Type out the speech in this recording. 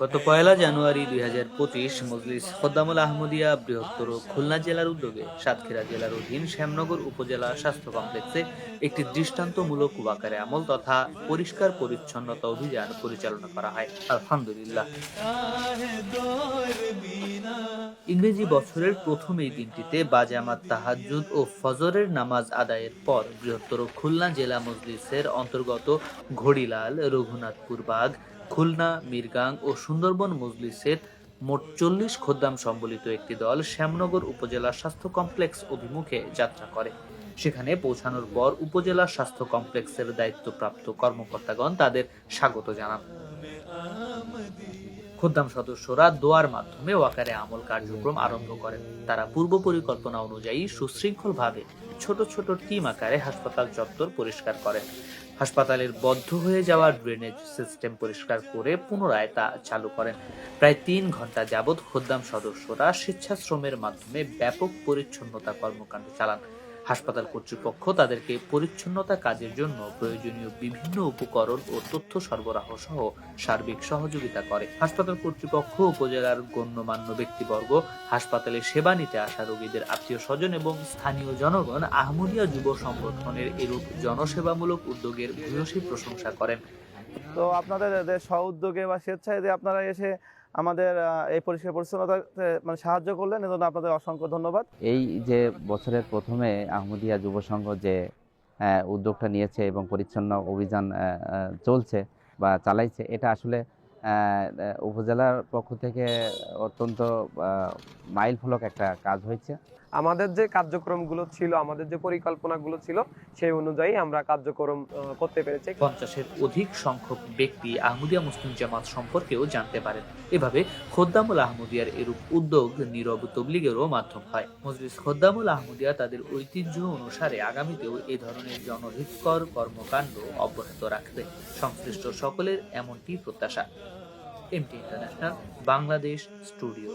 গত পয়লা জানুয়ারি দুই হাজার পঁচিশ মজলিস খদ্দামুল আহমদিয়া বৃহত্তর খুলনা জেলার উদ্যোগে সাতক্ষীরা জেলার অধীন শ্যামনগর উপজেলা স্বাস্থ্য কমপ্লেক্সে একটি দৃষ্টান্তমূলক ওয়াকারে আমল তথা পরিষ্কার পরিচ্ছন্নতা অভিযান পরিচালনা করা হয়। আলহামদুলিল্লাহ। ইংরেজি বছরের প্রথম এই দিনটিতে বাজামাত, তাহাজ্জুদ ও ফজরের নামাজ আদায়ের পর বৃহত্তর খুলনা জেলা মজলিসের অন্তর্গত ঘড়িলাল, রঘুনাথপুর বাগ, খুলনা, মিরগাং ও সুন্দরবন মজলিসের মোট চল্লিশ খোদ্দাম সম্বলিত একটি দল শ্যামনগর উপজেলা স্বাস্থ্য কমপ্লেক্স অভিমুখে যাত্রা করে। সেখানে পৌঁছানোর পর উপজেলা স্বাস্থ্য কমপ্লেক্সের দায়িত্বপ্রাপ্ত কর্মকর্তাগণ তাদের স্বাগত জানান। খোদ্দাম সদস্যরা দোয়ার মাধ্যমে ওয়াকারে আমল কার্যক্রম আরম্ভ করেন। তারা পূর্ব পরিকল্পনা অনুযায়ী সুশৃঙ্খলভাবে ছোট ছোট টিম আকারে হাসপাতাল চত্বর পরিষ্কার করেন। হাসপাতালের বদ্ধ হয়ে যাওয়া ড্রেনেজ সিস্টেম পরিষ্কার করে পুনরায় তা চালু করেন। প্রায় তিন ঘণ্টা যাবৎ খোদ্দাম সদস্যরা স্বেচ্ছাশ্রমের মাধ্যমে ব্যাপক পরিচ্ছন্নতা কর্মকাণ্ড চালান। হাসপাতাল কর্তৃপক্ষ তাদেরকে পরিচ্ছন্নতা কাজের জন্য প্রয়োজনীয় বিভিন্ন উপকরণ ও তথ্য সরবরাহ সহ সার্বিক সহযোগিতা করে। হাসপাতাল কর্তৃপক্ষ উপজেলার গণ্যমান্য ব্যক্তিবর্গ, হাসপাতালে সেবা নিতে আসা রোগীদের আত্মীয় স্বজন এবং স্থানীয় জনগণ আহমদিয়া যুব সংগঠনের এরূপ জনসেবামূলক উদ্যোগের ভূয়সী প্রশংসা করেন। তো আপনাদের স্ব উদ্যোগে বা স্বেচ্ছায় যে আপনারা এসে আমাদের এই পরিষ্কার পরিচ্ছন্নতাতে মানে সাহায্য করলেন, এজন্য আপনাদের অসংখ্য ধন্যবাদ। এই যে বছরের প্রথমে আহমদিয়া যুব সংঘ যে উদ্যোগটা নিয়েছে এবং পরিচ্ছন্ন অভিযান চলছে বা চালাইছে, এটা আসলে উপজেলার পক্ষ থেকে অত্যন্ত মাইল ফলক একটা কাজ হয়েছে। আমাদের যে কার্যক্রমগুলো ছিল আমাদের যে পরিকল্পনাগুলো ছিল সেই অনুযায়ী আমরা কার্যক্রম করতে পেরেছি। পঞ্চাশের অধিক সংখ্যক ব্যক্তি আহমদিয়া মুসলিম জামাত সম্পর্কেও জানতে পারেন। এভাবে খোদ্দামুল আহমদিয়ার এরূপ উদ্যোগ নীরব তবলিগেরও মাধ্যম হয়। মজলিস খোদ্দামুল আহমদিয়া তাদের ঐতিহ্য অনুসারে আগামীতেও এ ধরনের জনহিতকর কর্মকাণ্ড অব্যাহত রাখবে। সংশ্লিষ্ট সকলের এমনটি প্রত্যাশা। MT international Bangladesh studio